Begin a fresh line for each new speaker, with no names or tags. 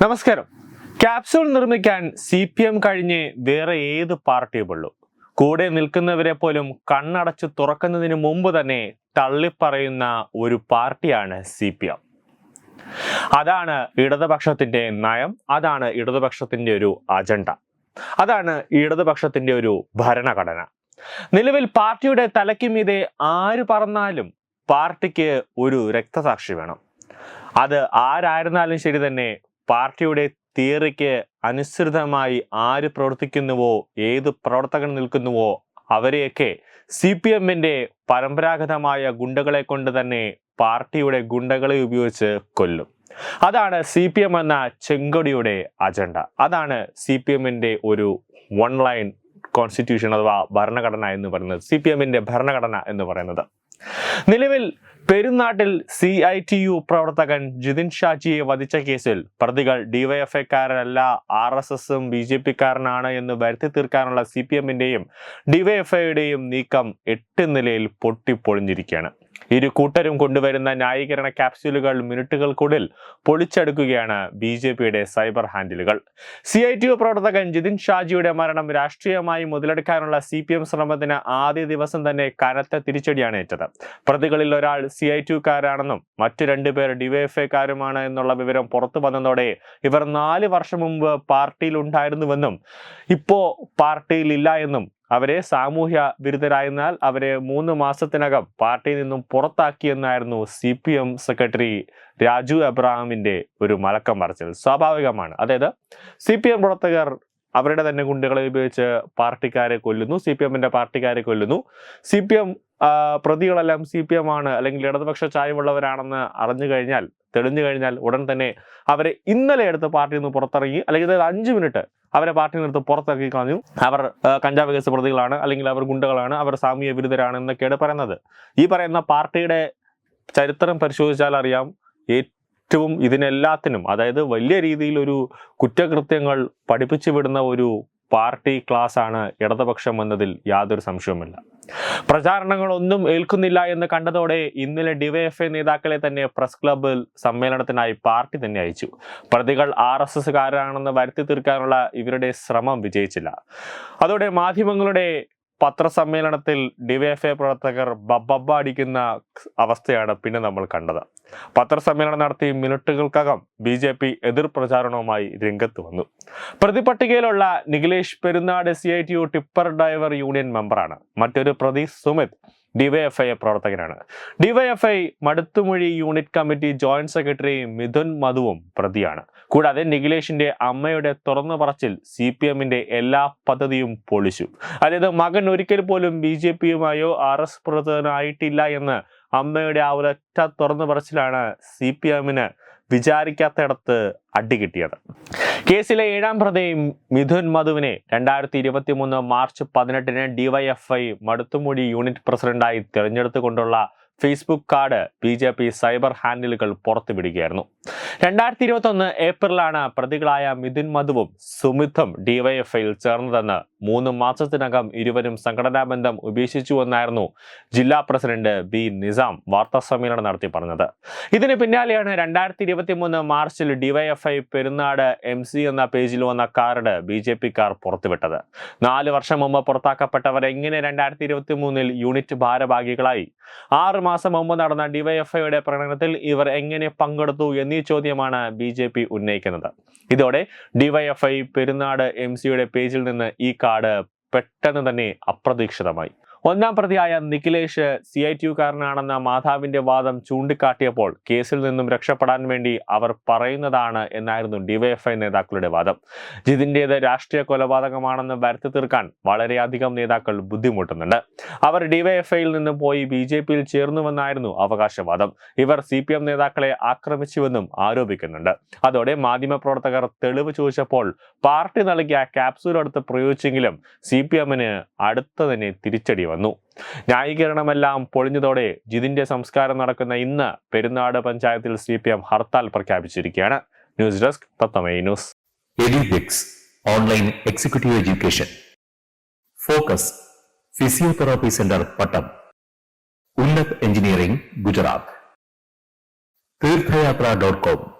നമസ്കാരം. ക്യാപ്സ്യൂൾ നിർമ്മിക്കാൻ C P M കഴിഞ്ഞ് വേറെ ഏത് പാർട്ടിയുമുള്ളൂ കൂടെ നിൽക്കുന്നവരെ പോലും കണ്ണടച്ച് തുറക്കുന്നതിന് മുമ്പ് തന്നെ തള്ളിപ്പറയുന്ന ഒരു പാർട്ടിയാണ് സി പി എം. അതാണ് ഇടതുപക്ഷത്തിന്റെ നയം അതാണ് ഇടതുപക്ഷത്തിന്റെ ഒരു അജണ്ട അതാണ് ഇടതുപക്ഷത്തിന്റെ ഒരു ഭരണഘടന. നിലവിൽ പാർട്ടിയുടെ തലയ്ക്ക് മീതെ ആര് പറഞ്ഞാലും പാർട്ടിക്ക് ഒരു രക്തസാക്ഷി വേണം. അത് ആരായിരുന്നാലും ശരി തന്നെ പാർട്ടിയുടെ തിയറിക്ക് അനുസൃതമായി ആര് പ്രവർത്തിക്കുന്നുവോ ഏത് പ്രവർത്തകൻ നിൽക്കുന്നുവോ അവരെയൊക്കെ സി പി എമ്മിന്റെ പരമ്പരാഗതമായ ഗുണ്ടകളെ കൊണ്ട് തന്നെ പാർട്ടിയുടെ ഗുണ്ടകളെ ഉപയോഗിച്ച് കൊല്ലും. അതാണ് സി പി എം എന്ന ചെങ്കൊടിയുടെ അജണ്ട. അതാണ് സി പി എമ്മിന്റെ ഒരു വൺ ലൈൻ കോൺസ്റ്റിറ്റ്യൂഷൻ അഥവാ ഭരണഘടന എന്ന് പറയുന്നത് സി പി എമ്മിന്റെ ഭരണഘടന എന്ന് പറയുന്നത്. നിലവിൽ പെരുന്നാട്ടിൽ സി ഐ ടി യു പ്രവർത്തകൻ ജിതിൻ ഷാജിയെ വധിച്ച കേസിൽ പ്രതികൾ ഡിവൈഎഫ്ഐക്കാരനല്ല ആർ എസ് എസും ബി ജെ പിക്കാരനാണ് എന്ന് വരുത്തി തീർക്കാനുള്ള സി പി എമ്മിന്റെയും ഡിവൈഎഫ്ഐയുടെയും നീക്കം എട്ട് നിലയിൽ പൊട്ടിപ്പൊളിഞ്ഞിരിക്കുകയാണ്. ഇരു കൂട്ടരും കൊണ്ടുവരുന്ന ന്യായീകരണ ക്യാപ്സ്യൂളുകൾ മിനിറ്റുകൾക്കുള്ളിൽ പൊളിച്ചെടുക്കുകയാണ് ബി ജെ പിയുടെ സൈബർ ഹാൻഡിലുകൾ. സി ഐ ടി യു പ്രവർത്തകൻ ജിതിൻ ഷാജിയുടെ മരണം രാഷ്ട്രീയമായി മുതലെടുക്കാനുള്ള സി പി എം ശ്രമത്തിന് ആദ്യ ദിവസം തന്നെ കനത്ത തിരിച്ചടിയാണ് ഏറ്റത്. പ്രതികളിൽ ഒരാൾ സി ഐ ടി യുക്കാരാണെന്നും മറ്റു രണ്ടുപേർ ഡിവൈഎഫ്ഐക്കാരുമാണ് എന്നുള്ള വിവരം പുറത്തു വന്നതോടെ ഇവർ നാല് വർഷം മുമ്പ് പാർട്ടിയിൽ ഉണ്ടായിരുന്നുവെന്നും ഇപ്പോൾ പാർട്ടിയിൽ ഇല്ല എന്നും അവരെ സാമൂഹ്യ വിരുദ്ധരായെന്നാൽ അവരെ മൂന്ന് മാസത്തിനകം പാർട്ടിയിൽ നിന്നും പുറത്താക്കിയെന്നായിരുന്നു C P M secretary Raju അബ്രഹാമിന്റെ ഒരു മലക്കം പറച്ചിൽ സ്വാഭാവികമാണ്. അതായത് സി പി എം പ്രവർത്തകർ അവരുടെ തന്നെ ഗുണ്ടകളെ ഉപയോഗിച്ച് പാർട്ടിക്കാരെ കൊല്ലുന്നു സി പി എമ്മിന്റെ പാർട്ടിക്കാരെ കൊല്ലുന്നു. സി പി എം പ്രതികളെല്ലാം സി പി എം ആണ് അല്ലെങ്കിൽ ഇടതുപക്ഷ ചായവുള്ളവരാണെന്ന് അറിഞ്ഞു കഴിഞ്ഞാൽ തെളിഞ്ഞു കഴിഞ്ഞാൽ ഉടൻ തന്നെ അവരെ ഇന്നലെ എടുത്ത് പാർട്ടിയിൽ നിന്ന് പുറത്തിറങ്ങി അല്ലെങ്കിൽ അഞ്ച് മിനിറ്റ് അവരെ പാർട്ടിയിൽ നിന്ന് പുറത്താക്കി കളഞ്ഞു. അവർ കഞ്ചാവ് കേസ് പ്രതികളാണ് അല്ലെങ്കിൽ അവർ ഗുണ്ടകളാണ് അവർ സാമൂഹ്യ വിരുദ്ധരാണ് എന്നൊക്കെയാണ് പറയുന്നത്. ഈ പറയുന്ന പാർട്ടിയുടെ ചരിത്രം പരിശോധിച്ചാൽ അറിയാം ഏറ്റവും ഇതിനെല്ലാത്തിനും അതായത് വലിയ രീതിയിൽ ഒരു കുറ്റകൃത്യങ്ങൾ പഠിപ്പിച്ചു വിടുന്ന ഒരു പാർട്ടി ക്ലാസ് ആണ് ഇടതുപക്ഷം എന്നതിൽ യാതൊരു സംശയവുമില്ല. പ്രചാരണങ്ങളൊന്നും ഏൽക്കുന്നില്ല എന്ന് കണ്ടതോടെ ഇന്നലെ ഡിവൈഎഫ്ഐ നേതാക്കളെ തന്നെ പ്രസ് ക്ലബിൽ സമ്മേളനത്തിനായി പാർട്ടി തന്നെ അയച്ചു. പ്രതികൾ ആർ എസ് എസ്സുകാരാണെന്ന് വരുത്തി തീർക്കാനുള്ള ഇവരുടെ ശ്രമം വിജയിച്ചില്ല. അതോടെ മാധ്യമങ്ങളുടെ പത്രസമ്മേളനത്തിൽ ഡിവൈഎഫ്ഐ പ്രവർത്തകർ ബബ്ബ അടിക്കുന്ന അവസ്ഥയാണ് പിന്നെ നമ്മൾ കണ്ടത്. പത്രസമ്മേളനം നടത്തി മിനിറ്റുകൾക്കകം ബി ജെ പി എതിർ പ്രചാരണവുമായി രംഗത്ത് വന്നു. പ്രതിപട്ടികയിലുള്ള Nikhilesh Perunad C I T U tipper driver union മെമ്പറാണ്. മറ്റൊരു പ്രതി സുമിത് ഡിവൈഎഫ്ഐ പ്രവർത്തകനാണ്. DYFI മടുത്തുമൊഴി unit committee joint secretary Mithun മധുവും പ്രതിയാണ്. കൂടാതെ നിഖിലേഷിന്റെ അമ്മയുടെ തുറന്നു പറച്ചിൽ സി പി എമ്മിന്റെ എല്ലാ പദ്ധതിയും പൊളിച്ചു. അതായത് മകൻ ഒരിക്കൽ പോലും ബി ജെ പിയുമായോ ആർ എസ് പ്രവർത്തകനായിട്ടില്ല എന്ന് അമ്മയുടെ ആ ഒരൊറ്റ തുറന്നു പറച്ചിലാണ് സി പി എമ്മിന് വിചാരിക്കാത്തയിടത്ത് അടി കിട്ടിയത്. കേസിലെ ഏഴാം പ്രതി മിഥുൻ മധുവിനെ രണ്ടായിരത്തി ഇരുപത്തി മൂന്ന് മാർച്ച് പതിനെട്ടിന് ഡിവൈഎഫ്ഐ മടുത്തുമൂടി യൂണിറ്റ് പ്രസിഡന്റായി തിരഞ്ഞെടുത്തുകൊണ്ടുള്ള ഫേസ്ബുക്ക് കാർഡ് ബി സൈബർ ഹാൻഡിലുകൾ പുറത്തുവിടുകയായിരുന്നു. രണ്ടായിരത്തി ഇരുപത്തി ഒന്ന് ഏപ്രിലാണ് പ്രതികളായ മിഥുൻ മധുവും സുമിത്തും ഡിവൈഎഫ്ഐയിൽ ചേർന്നതെന്ന് മൂന്ന് മാസത്തിനകം ഇരുവരും സംഘടനാ ബന്ധം ഉപേക്ഷിച്ചുവെന്നായിരുന്നു ജില്ലാ പ്രസിഡന്റ് ബി നിസാം വാർത്താ സമ്മേളനം നടത്തി പറഞ്ഞത്. ഇതിന് പിന്നാലെയാണ് രണ്ടായിരത്തി ഇരുപത്തി മൂന്ന് മാർച്ചിൽ ഡിവൈഎഫ്ഐ പെരുന്നാട് എം സി എന്ന പേജിൽ വന്ന കാർഡ് ബി ജെ പിക്കാർ പുറത്തുവിട്ടത്. നാല് വർഷം മുമ്പ് പുറത്താക്കപ്പെട്ടവർ എങ്ങനെ രണ്ടായിരത്തി ഇരുപത്തി മൂന്നിൽ യൂണിറ്റ് ഭാരഭാഗികളായി ആറ് മാസം മുമ്പ് നടന്ന ഡിവൈഎഫ്ഐയുടെ പ്രകടനത്തിൽ ഇവർ എങ്ങനെ പങ്കെടുത്തു എന്നീ ചോദ്യമാണ് ബി ജെ പി ഉന്നയിക്കുന്നത്. ഇതോടെ ഡിവൈഎഫ്ഐ പെരുന്നാട് എം സിയുടെ പേജിൽ നിന്ന് ഈ കാർഡ് പെട്ടെന്ന് തന്നെ അപ്രതീക്ഷിതമായി. ഒന്നാം പ്രതിയായ നിഖിലേഷ് സി ഐ ടി യുക്കാരനാണെന്ന മാതാവിന്റെ വാദം ചൂണ്ടിക്കാട്ടിയപ്പോൾ കേസിൽ നിന്നും രക്ഷപ്പെടാൻ വേണ്ടി അവർ പറയുന്നതാണ് എന്നായിരുന്നു ഡിവൈഎഫ്ഐ നേതാക്കളുടെ വാദം. ജിതിന്റേത് രാഷ്ട്രീയ കൊലപാതകമാണെന്ന് വരുത്തി തീർക്കാൻ വളരെയധികം നേതാക്കൾ ബുദ്ധിമുട്ടുന്നുണ്ട്. അവർ ഡിവൈഎഫ്ഐയിൽ നിന്ന് പോയി ബി ജെ പിയിൽ ചേർന്നുവെന്നായിരുന്നു അവകാശവാദം. ഇവർ സി പി എം നേതാക്കളെ ആക്രമിച്ചുവെന്നും ആരോപിക്കുന്നുണ്ട്. അതോടെ മാധ്യമപ്രവർത്തകർ തെളിവ് ചോദിച്ചപ്പോൾ പാർട്ടി നൽകിയ ക്യാപ്സൂൾ എടുത്ത് പ്രയോഗിച്ചെങ്കിലും സി പി എമ്മിന് അടുത്ത തന്നെ തിരിച്ചടി വന്നു ന്യായീകരണമെല്ലാം പൊളിഞ്ഞതോടെ ജിതിന്റെ സംസ്കാരം നടക്കുന്ന ഇന്ന് പെരുന്നാട് പഞ്ചായത്തിൽ സി പി എം ഹർത്താൽ പ്രഖ്യാപിച്ചിരിക്കുകയാണ്. News desk തത്തമൈ news.
Online executive education. Focus physiotherapy centre Pattom. Unnat engineering Gujarat. Theerthayathra dot com.